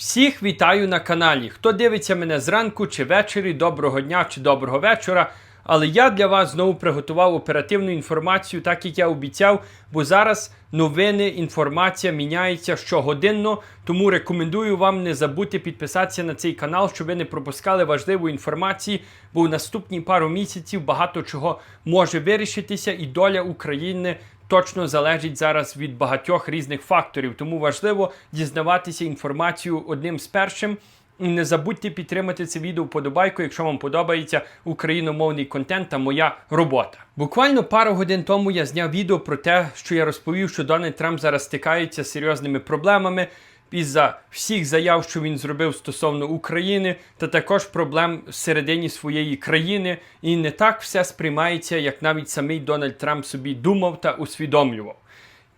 Всіх вітаю на каналі. Хто дивиться мене зранку чи ввечері, доброго дня чи доброго вечора. Але я для вас знову приготував оперативну інформацію, так як я обіцяв, бо зараз новини, інформація міняється щогодинно. Тому рекомендую вам не забути підписатися на цей канал, щоб ви не пропускали важливої інформації, бо в наступні пару місяців багато чого може вирішитися, і доля України точно залежить зараз від багатьох різних факторів. Тому важливо дізнаватися інформацію одним з першим. І не забудьте підтримати це відео вподобайку, якщо вам подобається україномовний контент та моя робота. Буквально пару годин тому я зняв відео про те, що я розповів, що Дональд Трамп зараз стикається з серйозними проблемами із-за всіх заяв, що він зробив стосовно України, та також проблем всередині своєї країни. І не так все сприймається, як навіть самий Дональд Трамп собі думав та усвідомлював.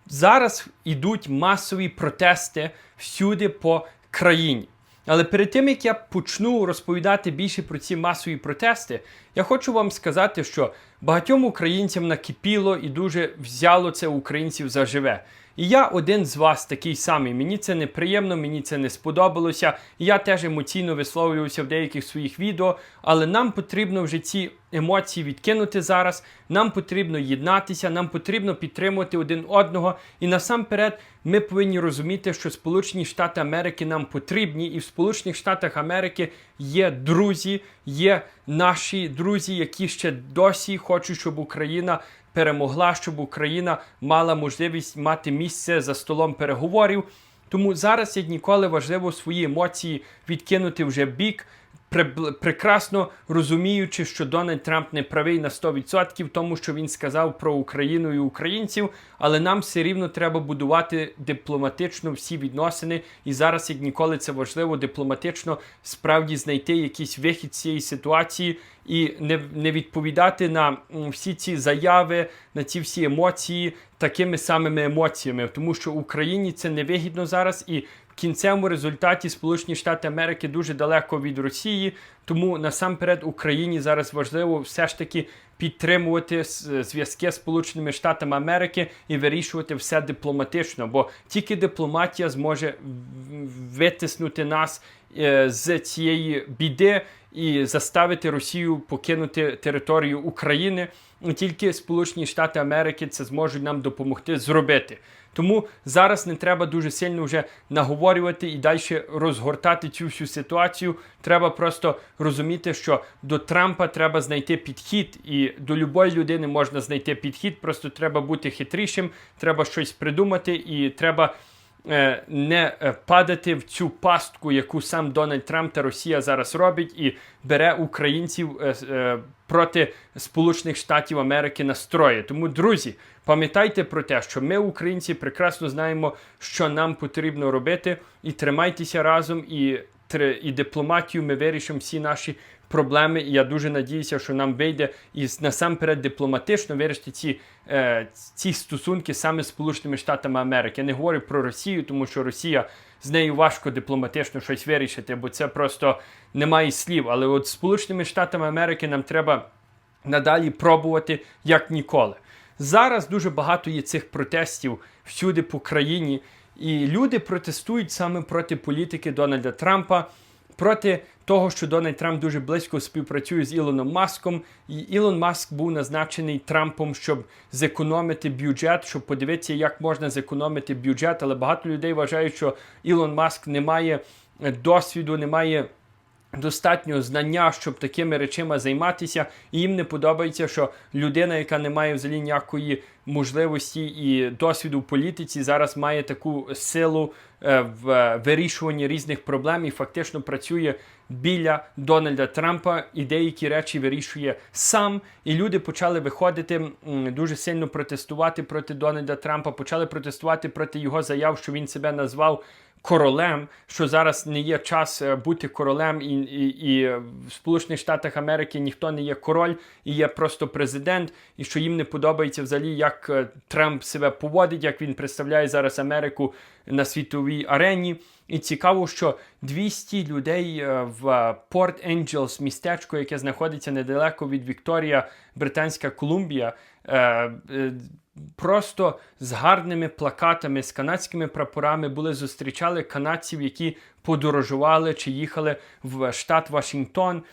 Зараз ідуть масові протести всюди по країні. Але перед тим як я почну розповідати більше про ці масові протести, я хочу вам сказати, що багатьом українцям накипіло і дуже взяло це українців заживе. І я один з вас такий самий. Мені це неприємно, мені це не сподобалося. Я теж емоційно висловлювався в деяких своїх відео, але нам потрібно вже ці емоції відкинути зараз. Нам потрібно єднатися, нам потрібно підтримувати один одного. І насамперед ми повинні розуміти, що Сполучені Штати Америки нам потрібні, і в Сполучених Штатах Америки є друзі, є наші друзі, які ще досі хочуть, щоб Україна перемогла, щоб Україна мала можливість мати місце за столом переговорів. Тому зараз як ніколи важливо свої емоції відкинути вже бік, прекрасно розуміючи, що Дональд Трамп не правий на 100% тому, що він сказав про Україну і українців, але нам все рівно треба будувати дипломатично всі відносини. І зараз, як ніколи, це важливо дипломатично справді знайти якийсь вихід з цієї ситуації і не, не відповідати на всі ці заяви, на ці всі емоції такими самими емоціями, тому що Україні це невигідно зараз і. В кінцевому результаті Сполучені Штати Америки дуже далеко від Росії, тому насамперед Україні зараз важливо все ж таки підтримувати зв'язки з Сполученими Штатами Америки і вирішувати все дипломатично, бо тільки дипломатія зможе витиснути нас е, з цієї біди і заставити Росію покинути територію України. Тільки Сполучені Штати Америки це зможуть нам допомогти зробити. Тому зараз не треба дуже сильно вже наговорювати і далі розгортати цю всю ситуацію. Треба просто розуміти, що до Трампа треба знайти підхід, і до любої людини можна знайти підхід. Просто треба бути хитрішим, треба щось придумати, і треба не е, падати в цю пастку, яку сам Дональд Трамп та Росія зараз робить, і бере українців е, е, проти Сполучених Штатів Америки настрої. Тому, друзі, пам'ятайте про те, що ми, українці, прекрасно знаємо, що нам потрібно робити, і тримайтеся разом, і, і дипломатію ми вирішимо всі наші проблеми. І я дуже надіюся, що нам вийде і насамперед дипломатично вирішити ці, е, ці стосунки саме з Сполученими Штатами Америки. Я не говорю про Росію, тому що Росія з нею важко дипломатично щось вирішити, бо це просто немає слів. Але от з Сполученими Штатами Америки нам треба надалі пробувати як ніколи. Зараз дуже багато є цих протестів всюди по країні, і люди протестують саме проти політики Дональда Трампа, проти того, що Дональд Трамп дуже близько співпрацює з Ілоном Маском. І Ілон Маск був назначений Трампом, щоб зекономити бюджет, щоб подивитися, як можна зекономити бюджет. Але багато людей вважають, що Ілон Маск не має досвіду, не має достатньо знання, щоб такими речима займатися, і їм не подобається, що людина, яка не має взагалі ніякої можливості і досвіду в політиці, зараз має таку силу е, в вирішуванні різних проблем і фактично працює біля Дональда Трампа і деякі речі вирішує сам. І люди почали виходити дуже сильно протестувати проти Дональда Трампа, почали протестувати проти його заяв, що він себе назвав королем, що зараз не є час е, бути королем, і, і, і в Сполучених Штатах Америки ніхто не є король, і є просто президент, і що їм не подобається взагалі, як е, Трамп себе поводить, як він представляє зараз Америку на світовій арені. І цікаво, що 200 людей е, в Порт Енджелс, містечко, яке знаходиться недалеко від Вікторія, Британська Колумбія, е, е, просто з гарними плакатами, з канадськими прапорами були зустрічали канадців, які подорожували чи їхали в штат Вашингтон.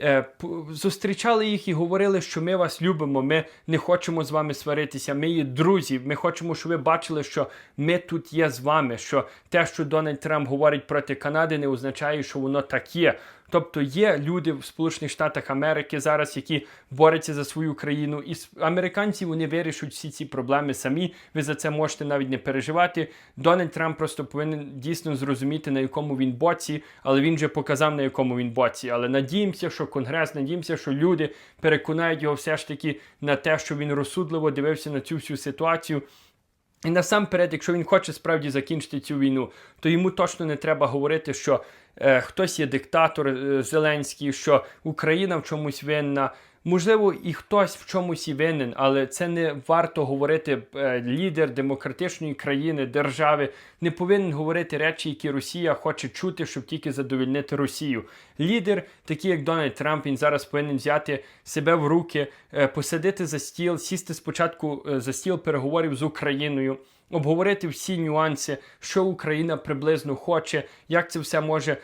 Е, Зустрічали їх і говорили, що ми вас любимо, ми не хочемо з вами сваритися, ми є друзі, ми хочемо, щоб ви бачили, що ми тут є з вами, що те, що Дональд Трамп говорить проти Канади, не означає, що воно так є. Тобто є люди в Сполучених Штатах Америки зараз, які борються за свою країну, і американці вони вирішать всі ці проблеми самі. Ви за це можете навіть не переживати. Дональд Трамп просто повинен дійсно зрозуміти, на якому він боці, але він вже показав, на якому він боці. Але надіємося, що Конгрес, надіємося, що люди переконають його все ж таки на те, що він розсудливо дивився на цю всю ситуацію. І насамперед, якщо він хоче справді закінчити цю війну, то йому точно не треба говорити, що е, хтось є диктатор е, Зеленський, що Україна в чомусь винна. Можливо, і хтось в чомусь і винен, але це не варто говорити. Е, лідер демократичної країни, держави не повинен говорити речі, які Росія хоче чути, щоб тільки задовільнити Росію. Лідер, такий як Дональд Трамп, він зараз повинен взяти себе в руки, е, посадити за стіл, сісти спочатку е, за стіл переговорів з Україною. Обговорити всі нюанси, що Україна приблизно хоче, як це все може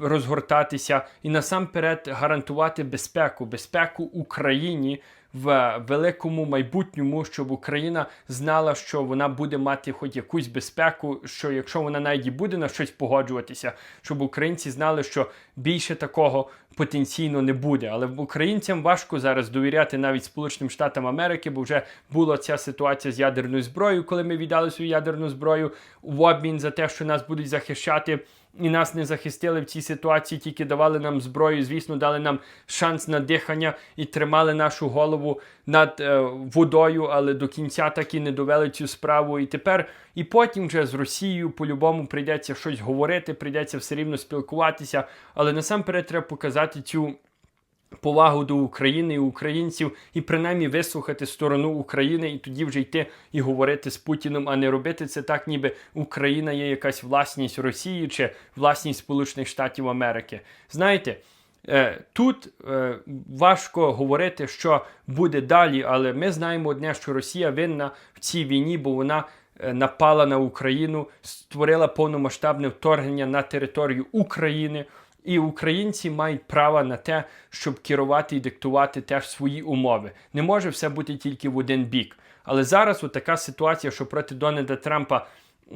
розгортатися, і насамперед гарантувати безпеку, безпеку Україні в великому майбутньому, щоб Україна знала, що вона буде мати хоч якусь безпеку, що якщо вона навіть і буде на щось погоджуватися, щоб українці знали, що більше такого потенційно не буде. Але українцям важко зараз довіряти навіть Сполученим Штатам Америки, бо вже була ця ситуація з ядерною зброєю, коли ми віддали свою ядерну зброю в обмін за те, що нас будуть захищати. І нас не захистили в цій ситуації, тільки давали нам зброю, звісно, дали нам шанс на дихання і тримали нашу голову над е, водою, але до кінця так і не довели цю справу. І тепер, і потім вже з Росією по-любому прийдеться щось говорити, прийдеться все рівно спілкуватися. Але насамперед треба показати цю повагу до України і українців, і принаймні вислухати сторону України, і тоді вже йти і говорити з Путіним, а не робити це так, ніби Україна є якась власність Росії чи власність Сполучених Штатів Америки. Знаєте. Е, Тут е, важко говорити, що буде далі, але ми знаємо одне, що Росія винна в цій війні, бо вона е, напала на Україну, створила повномасштабне вторгнення на територію України. І українці мають право на те, щоб керувати і диктувати теж свої умови. Не може все бути тільки в один бік. Але зараз така ситуація, що проти Дональда Трампа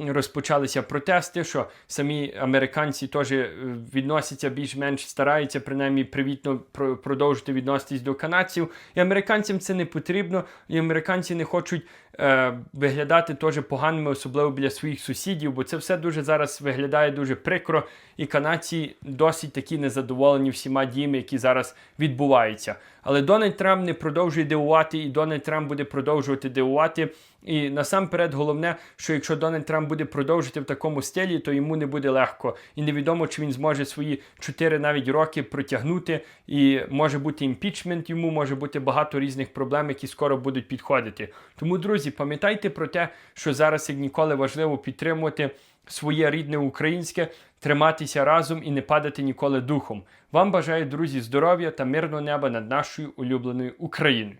розпочалися протести, що самі американці теж е, відносяться більш-менш стараються принаймні привітно про- продовжити відноситись до канадців. І американцям це не потрібно, і американці не хочуть е, виглядати теж поганими, особливо біля своїх сусідів, бо це все дуже зараз виглядає дуже прикро, і канадці досить такі незадоволені всіма діями, які зараз відбуваються. Але Дональд Трамп не продовжує дивувати, і Дональд Трамп буде продовжувати дивувати. І насамперед головне, що якщо Дональд Трамп буде продовжити в такому стилі, то йому не буде легко. І невідомо, чи він зможе свої 4 навіть роки протягнути. І може бути імпічмент йому, може бути багато різних проблем, які скоро будуть підходити. Тому, друзі, пам'ятайте про те, що зараз як ніколи важливо підтримувати своє рідне українське, триматися разом і не падати ніколи духом. Вам бажаю, друзі, здоров'я та мирного неба над нашою улюбленою Україною.